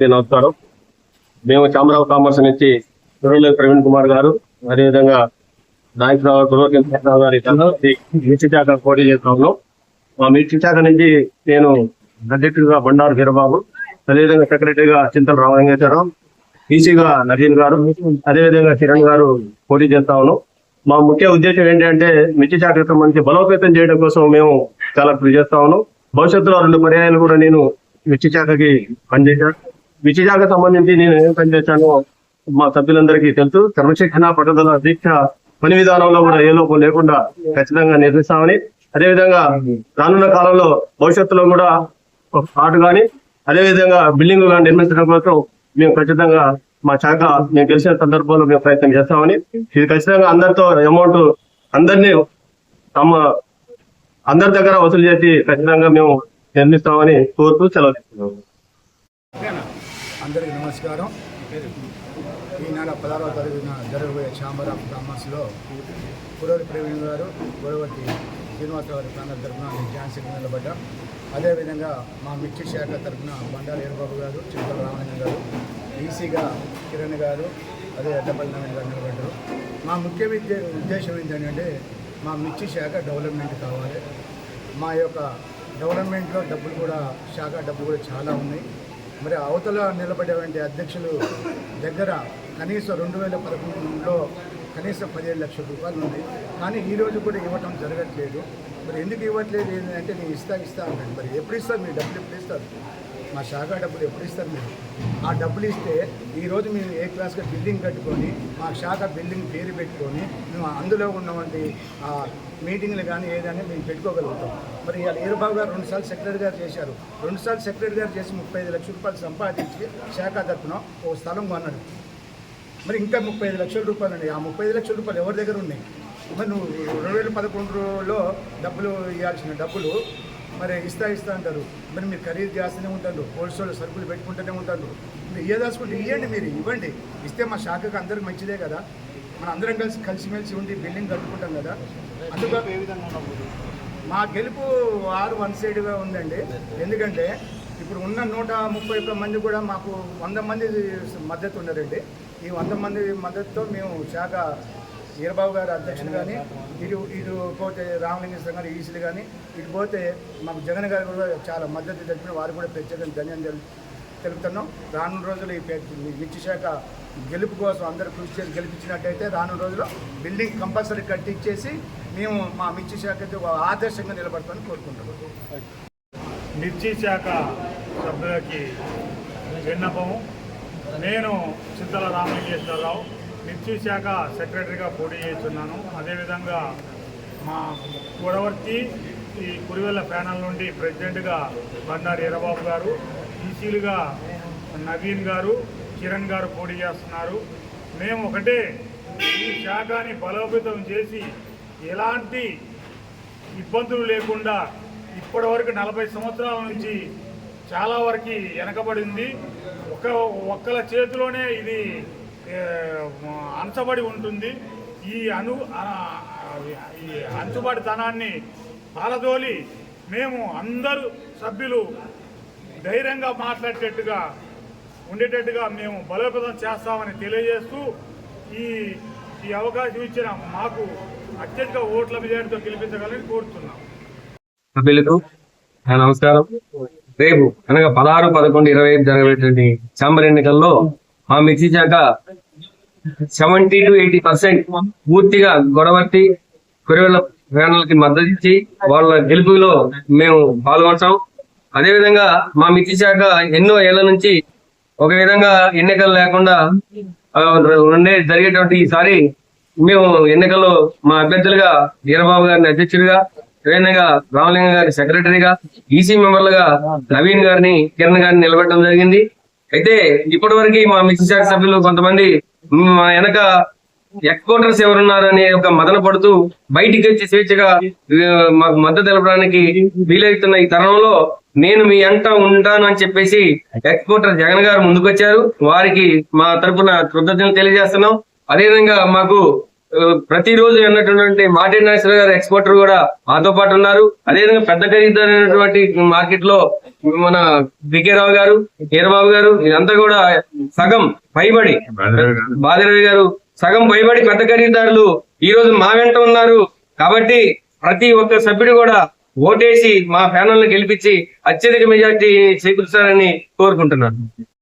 నేను నమస్కారం మేము చామరావు కామర్స్ నుంచి గురువుల ప్రవీణ్ కుమార్ గారు అదేవిధంగా నాయకురావు గురువుల గారి మిర్చి శాఖ పోటీ చేస్తా ఉన్నాం. మా మిర్చి శాఖ నుంచి నేను అధ్యక్షుడిగా బండారు వీరబాబు అదేవిధంగా సెక్రటరీగా చింతల రామలింగేశ్వరరావు ఈసీగా నవీన్ గారు అదేవిధంగా కిరణ్ గారు పోటీ చేస్తా ఉన్నాం. మా ముఖ్య ఉద్దేశం ఏంటంటే మిర్చి శాఖకు మంచి బలోపేతం చేయడం కోసం మేము చాలా కృషి చేస్తా ఉన్నాం. భవిష్యత్తులో రెండు పర్యాయాలు కూడా నేను మిర్చి శాఖకి పనిచేశాను. మిర్చి సంబంధించి నేను ఏం పనిచేశానో మా సభ్యులందరికీ తెలుసు. క్రమశిక్షణ పట్టుదల దీక్ష పని విధానంలో కూడా ఏ లోపం లేకుండా ఖచ్చితంగా నిర్మిస్తామని. అదేవిధంగా రానున్న కాలంలో భవిష్యత్తులో కూడా ఒక పాటు కానీ అదేవిధంగా బిల్డింగ్ కానీ నిర్మించడం కోసం మేము ఖచ్చితంగా మా శాఖ మేము గెలిచిన సందర్భంలో మేము ప్రయత్నం చేస్తామని. ఇది ఖచ్చితంగా అందరితో అమౌంట్ అందరినీ తమ అందరి దగ్గర వసూలు చేసి ఖచ్చితంగా మేము నిర్మిస్తామని కోరుతూ సెలవు తీసుకున్నాము. అందరికీ నమస్కారం. ఈ నెల పదహారవ తరగతిన జరగబోయే ఛాంబర్ ఆఫ్ కామర్స్లో పురోగతి ప్రవీణ్ గారు గొడవటి శ్రీనివాసరావు గారి ప్రాంతం తరఫున నేను ఝాన్సీకి నిలబడ్డా. అదేవిధంగా మా మిర్చి శాఖ తరఫున బండారు ఏరుబాబు గారు చింతల రామలింగం గారు ఈసీగా కిరణ్ గారు అదే ఎడ్డపల్లి నారాయణ గారు నిలబడ్డారు. మా ముఖ్య విద్య ఉద్దేశం ఏంటంటే మా మిర్చి శాఖ డెవలప్మెంట్ కావాలి. మా యొక్క డెవలప్మెంట్లో డబ్బులు కూడా శాఖ డబ్బులు కూడా చాలా ఉన్నాయి. మరి అవతల నిలబడేటువంటి అధ్యక్షులు దగ్గర కనీసం రెండు వేల పదకొండులో కనీసం పదిహేడు లక్షల రూపాయలు ఉంది కానీ ఈరోజు కూడా ఇవ్వటం జరగట్లేదు. మరి ఎందుకు ఇవ్వట్లేదు? ఏంటంటే నేను ఇస్తా ఇస్తా అంటాను. మరి ఎప్పుడు ఇస్తారు? మీరు డబ్బులు ఎప్పుడు ఇస్తారు? మా శాఖ డబ్బులు ఎప్పుడు ఇస్తారు మీరు? ఆ డబ్బులు ఇస్తే ఈరోజు మేము ఏ క్లాస్గా బిల్డింగ్ కట్టుకొని మా శాఖ బిల్డింగ్ పేరు పెట్టుకొని మేము అందులో ఉన్నటువంటి ఆ మీటింగ్లు కానీ ఏదైనా మేము పెట్టుకోగలుగుతాం. మరి ఇవాళ ఈరబాబు గారు రెండుసార్లు సెక్రటరీ గారు చేశారు. రెండుసార్లు సెక్రటరీ గారు చేసి ముప్పై ఐదు లక్షల రూపాయలు సంపాదించి శాఖ తరఫున ఓ స్థలం కొన్నాడు. మరి ఇంకా ముప్పై ఐదు లక్షల రూపాయలు ఉన్నాయి. ఆ ముప్పై ఐదు లక్షల రూపాయలు ఎవరి దగ్గర ఉన్నాయి? మరి నువ్వు రెండు వేల పదకొండులో డబ్బులు ఇవ్వాల్సిన డబ్బులు మరి ఇస్తా ఇస్తా అంటారు. మరి మీరు ఖరీదు చేస్తూనే ఉంటారు. హోల్సేల్ సరుకులు పెట్టుకుంటూనే ఉంటారు. మీరు ఇయ్యదాచుకుంటే ఇవ్వండి మీరు ఇవ్వండి. ఇస్తే మా శాఖకు అందరికి మంచిదే కదా. మన అందరం కలిసి కలిసిమెలిసి ఉండి బిల్డింగ్ కట్టుకుంటాం కదా. అందుకు ఏ విధంగా మా గెలుపు ఆరు వన్ సైడ్గా ఉందండి. ఎందుకంటే ఇప్పుడు ఉన్న నూట ముప్పై ఒక్క మంది కూడా మాకు వంద మంది మద్దతు ఉన్నారండి. ఈ వంద మంది మద్దతుతో మేము శాఖ వీరబాబు గారు అధ్యక్షులు కానీ ఇటు ఇటు పోతే రామలింగేశ్వరం గారు ఈసీలు కానీ ఇటు పోతే మాకు జగన్ గారు కూడా చాలా మద్దతు తెలిపిన వారు కూడా ప్రత్యేకంగా ధన్యం తెలుపుతున్నాం. రానున్న రోజులు ఈ పే- శాఖ గెలుపు కోసం అందరూ కృషి చేసి గెలిపించినట్టయితే రానున్న రోజుల్లో బిల్డింగ్ కంపల్సరీ కట్టించేసి మేము మా మిర్చి శాఖకి ఆదర్శంగా నిలబడతామని కోరుకుంటున్నాము మిర్చి శాఖ సభ్యులకి విన్నపము నేను చింతల రామలింగేశ్వరరావు మిర్చి శాఖ సెక్రటరీగా పోటీ చేస్తున్నాను. అదేవిధంగా మా కూడవర్తి ఈ కురివెల్ల ప్యానల్ నుండి ప్రెసిడెంట్గా బండారు ఈరబాబు గారు ఈసీలుగా నవీన్ గారు కిరణ్ గారు పోటీ చేస్తున్నారు. మేము ఒకటే ఈ శాఖని బలోపేతం చేసి ఎలాంటి ఇబ్బందులు లేకుండా ఇప్పటివరకు నలభై సంవత్సరాల నుంచి చాలా వరకు వెనకబడింది. ఒక ఒక్కల చేతిలోనే ఇది అంచబడి ఉంటుంది. ఈ అను ఈ అంచుబడితనాన్ని పాలదోలి మేము అందరూ సభ్యులు ధైర్యంగా మాట్లాడేటట్టుగా ఉండేటట్టుగా మేము బలోపేతం చేస్తామని తెలియజేస్తూ ఈ ఈ అవకాశం ఇచ్చిన మాకు అత్యధిక ఓట్ల విజయంతో గెలిపించగలని కోరుతున్నాం. సభ్యులకు నమస్కారం. రేపు అనగా పదహారు పదకొండు ఇరవై ఐదు జరగబోయేటువంటి చాంబర్ ఎన్నికల్లో మా మిర్చి శాఖ సెవెంటీ టు ఎయిటీ పర్సెంట్ పూర్తిగా గొడవర్తి కురివెల ప్రయాణాలకి మద్దతు ఇచ్చి వాళ్ళ గెలుపులో మేము పాల్గొంటాం. అదేవిధంగా మా మిర్చి శాఖ ఎన్నో ఏళ్ళ నుంచి ఒక విధంగా ఎన్నికలు లేకుండా ఉండే జరిగేటువంటి ఈసారి మేము ఎన్నికల్లో మా అభ్యర్థులుగా వీరబాబు గారిని అధ్యక్షుడిగా అదేవిధంగా రామలింగ గారి సెక్రటరీగా ఈసీ మెంబర్లుగా నవీన్ గారిని కిరణ్ గారిని నిలబెట్టడం జరిగింది. అయితే ఇప్పటి వరకు మా మిక్సీ శాఖ సభ్యులు కొంతమంది మా వెనక ఎక్స్పోర్టర్స్ ఎవరున్నారనే ఒక మదన పడుతూ బయటికి వచ్చి స్వేచ్ఛగా మాకు మద్దతు తెలపడానికి వీలవుతున్న ఈ తరుణంలో నేను మీ అంట ఉంటాను అని చెప్పేసి ఎక్స్పోర్టర్ జగన్ గారు ముందుకొచ్చారు. వారికి మా తరపున కృతజ్ఞతలు తెలియజేస్తున్నాం. అదేవిధంగా మాకు ప్రతిరోజు అన్నటువంటి మార్టిన్ నాగేశ్వర గారు ఎక్స్పోర్టర్ కూడా మాతో పాటు ఉన్నారు. అదేవిధంగా పెద్ద ఖరీదైనటువంటి మార్కెట్లో మన వికే రావు గారు హీరబాబు గారు ఇదంతా కూడా సగం పైబడి బాదిరవి గారు సగం పైబడి పెద్ద ఖరీదారులు ఈ రోజు మా వెంట ఉన్నారు. కాబట్టి ప్రతి ఒక్క సభ్యుడు కూడా ఓటేసి మా ప్యానల్ని గెలిపించి అత్యధిక మెజార్టీ చేకూరుస్తారని కోరుకుంటున్నాను.